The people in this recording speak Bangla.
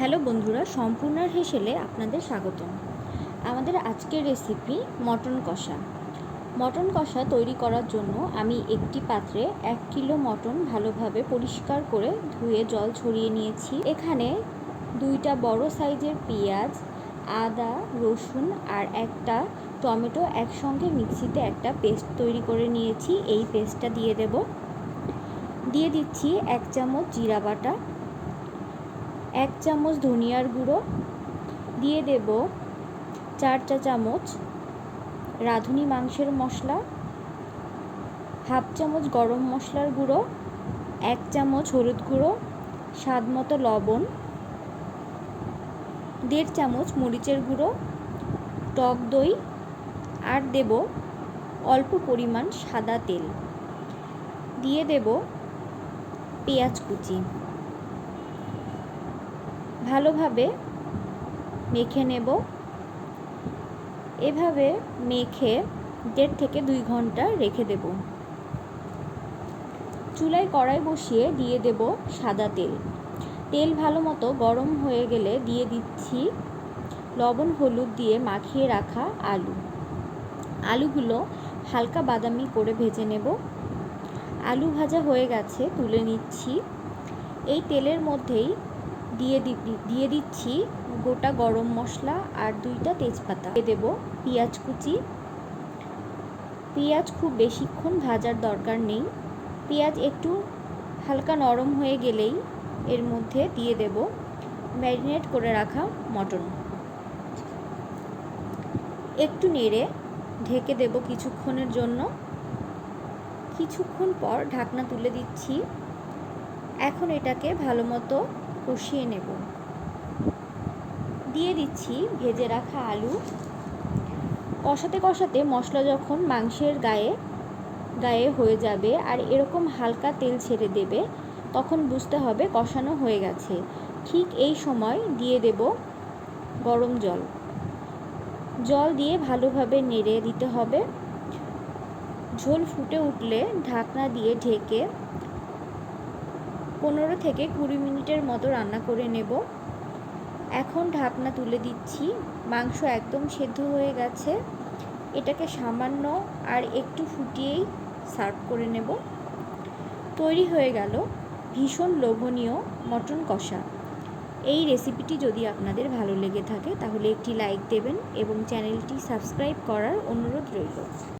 হ্যালো বন্ধুরা, সম্পূর্ণার হেসেলে আপনাদের স্বাগতম। আমাদের আজকের রেসিপি মটন কষা। মটন কষা তৈরি করার জন্য আমি একটি পাত্রে এক কিলো মটন ভালোভাবে পরিষ্কার করে ধুয়ে জল ছড়িয়ে নিয়েছি। এখানে দুইটা বড় সাইজের পেঁয়াজ, আদা, রসুন আর একটা টমেটো একসঙ্গে মিক্সিতে একটা পেস্ট তৈরি করে নিয়েছি। এই পেস্টটা দিয়ে দেব। দিয়ে দিচ্ছি এক চামচ জিরা বাটা। এক চামচ ধনিয়ার গুঁড়ো, দিয়ে দেব চার চা চামচ রাঁধুনি মাংসের মশলা, হাফ চামচ গরম মশলার গুঁড়ো, এক চামচ হলুদ গুঁড়ো, স্বাদ মতো লবণ, দেড় চামচ মরিচের গুঁড়ো, টক দই, আর দেব অল্প পরিমাণ সাদা তেল। দিয়ে দেব পেঁয়াজ কুচি। ভালোভাবে মেখে নেব। এভাবে মেখে দেড় থেকে দুই ঘণ্টা রেখে দেব। চুলায় কড়াই বসিয়ে দিয়ে দেব সাদা তেল। তেল ভালো মতো গরম হয়ে গেলে দিয়ে দিচ্ছি লবণ, হলুদ দিয়ে মাখিয়ে রাখা আলু। আলুগুলো হালকা বাদামি করে ভেজে নেব। আলু ভাজা হয়ে গেছে, তুলে নিচ্ছি। এই তেলের মধ্যেই দিয়ে দিয়ে দিচ্ছি গোটা গরম মশলা আর দুইটা তেজপাতা। দিয়ে দেবো পেঁয়াজ কুচি। পেঁয়াজ খুব বেশিক্ষণ ভাজার দরকার নেই। পেঁয়াজ একটু হালকা নরম হয়ে গেলেই এর মধ্যে দিয়ে দেব ম্যারিনেট করে রাখা মটন। একটু নেড়ে ঢেকে দেব কিছুক্ষণের জন্য। কিছুক্ষণ পর ঢাকনা তুলে দিচ্ছি। এখন এটাকে ভালো মতো কষিয়ে নেব। দিয়ে দিচ্ছি ভেজে রাখা আলু। কষাতে কষাতে মশলা যখন মাংসের গায়ে গায়ে হয়ে যাবে আর এরকম হালকা তেল ছেড়ে দেবে, তখন বুঝতে হবে কষানো হয়ে গেছে। ঠিক এই সময় দিয়ে দেব গরম জল। জল দিয়ে ভালোভাবে নেড়ে দিতে হবে। ঝোল ফুটে উঠলে ঢাকনা দিয়ে ঢেকে পনেরো থেকে কুড়ি মিনিটের মতো রান্না করে নেব। এখন ঢাকনা তুলে দিচ্ছি। মাংস একদম সেদ্ধ হয়ে গেছে। এটাকে সামান্য আর একটু ফুটিয়েই সার্ভ করে নেব। তৈরি হয়ে গেল ভীষণ লোভনীয় মটন কষা। এই রেসিপিটি যদি আপনাদের ভালো লেগে থাকে, তাহলে একটি লাইক দেবেন এবং চ্যানেলটি সাবস্ক্রাইব করার অনুরোধ রইল।